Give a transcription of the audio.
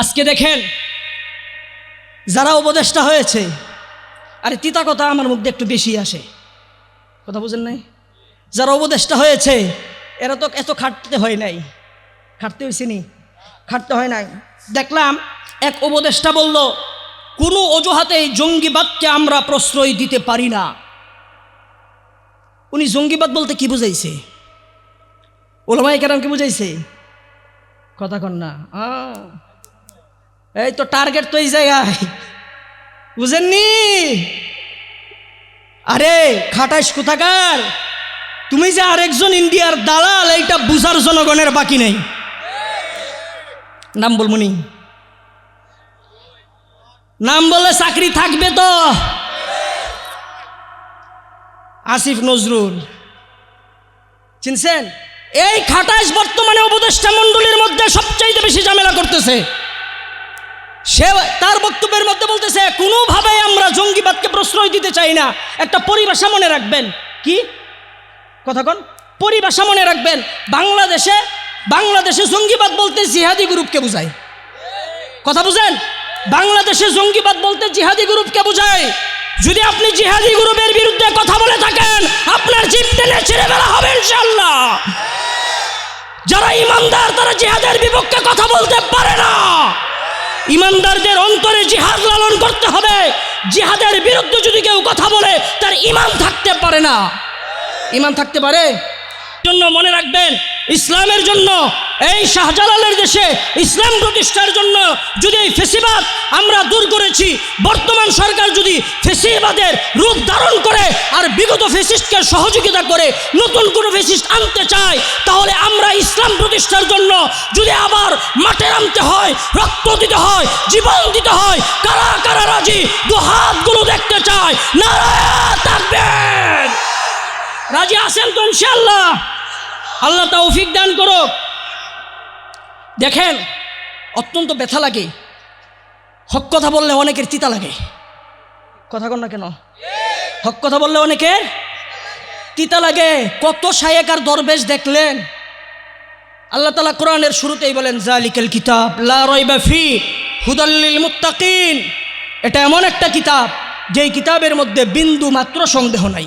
আজকে দেখেন, যারা উপদেষ্টা হয়েছে, আরে তিতা কথা আমার মুখ একটু বেশি আসে। কথা বুঝেন নাই? যারা উপদেষ্টা হয়েছে, এরা তো এত খাটতে হয় নাই। খাটতে হয়েছে নি? খাটতে হয় নাই। দেখলাম এক উপদেষ্টা বলল, কোনো অজুহাতে জঙ্গিবাদকে আমরা প্রশ্রয় দিতে পারি না। উনি জঙ্গিবাদ বলতে কি বুঝাইছে? ওলামাই কেরাম কি বুঝাইছে? কথা কন না। এই তো টার্গেট তো এই জায়গায়। বুঝেননি? আরে, খাটাইস কোথাকার? তুমি যে আরেকজন ইন্ডিয়ার দালাল, এইটা বুঝার জনগণের বাকি নেই। নাম বলমনি নাম বললে চাকরি থাকবে তো? আসিফ নজরুল। চিনছেন? এই খাটাইশ বর্তমানে উপদেষ্টা মণ্ডলীর মধ্যে সবচাইতে বেশি ঝামেলা করতেছে। সে তার বক্তব্যের মধ্যে বলতেছে কোনোভাবে আমরা জঙ্গিবাদকে প্রশ্রয় দিতে চাই না। একটা পরিভাষা মনে রাখবেন। কি? কথা কন। পরিভাষা মনে রাখবেন, বাংলাদেশে বাংলাদেশে জঙ্গিবাদ বলতে জিহাদি গ্রুপকে বোঝায়। কথা বুঝেন? বাংলাদেশে জঙ্গিবাদ বলতে জিহাদি গ্রুপকে বোঝায়। যদি আপনি জিহাদি গ্রুপের বিরুদ্ধে কথা বলে থাকেন, আপনার জিপ ছেড়ে ফেলা হবে ইনশাল্লাহ যারা ইমানদার, তারা জিহাদের বিপক্ষে কথা বলতে পারে ইমানদারদের অন্তরে জিহাদ লালন করতে হবে। জিহাদের বিরুদ্ধে যদি কেউ কথা বলে, তার ইমান থাকতে পারে না। ইমান থাকতে পারে? জন্য মনে রাখবেন, ইসলামের জন্য, এই শাহজালালের দেশে ইসলাম প্রতিষ্ঠার জন্য যদি এই ফেসিবাদ আমরা দূর করেছি, বর্তমান সরকার যদি ফেসিবাদের রূপ ধারণ করে আর বিগত ফেসিস্টকে সহযোগিতা করে নতুন কোনো ফেসিস্ট আনতে চায়, তাহলে আমরা ইসলাম প্রতিষ্ঠার জন্য যদি আবার মাঠে নামতে হয়, রক্ত দিতে হয়, জীবন দিতে হয়, কারা কারা রাজি? দু হাতগুলো দেখতে চায়, নারায়ণ থাকবেন। রাজি আছেন তো ইনশাল্লাহ আল্লাহ তৌফিক দান করো দেখেন, অত্যন্ত ব্যথা লাগে। হক কথা বললে অনেকের তিতা লাগে। কথা কন না কেন? হক কথা বললে অনেকের তিতা লাগে। কত শায়েক আর দরবেশ দেখলেন? আল্লাহ তালা কোরআনের শুরুতেই বলেন, জালিকেল কিতাব লাফি হুদাল্লিল মুত্তাকিন। এটা এমন একটা কিতাব, যেই কিতাবের মধ্যে বিন্দু মাত্র সন্দেহ নাই।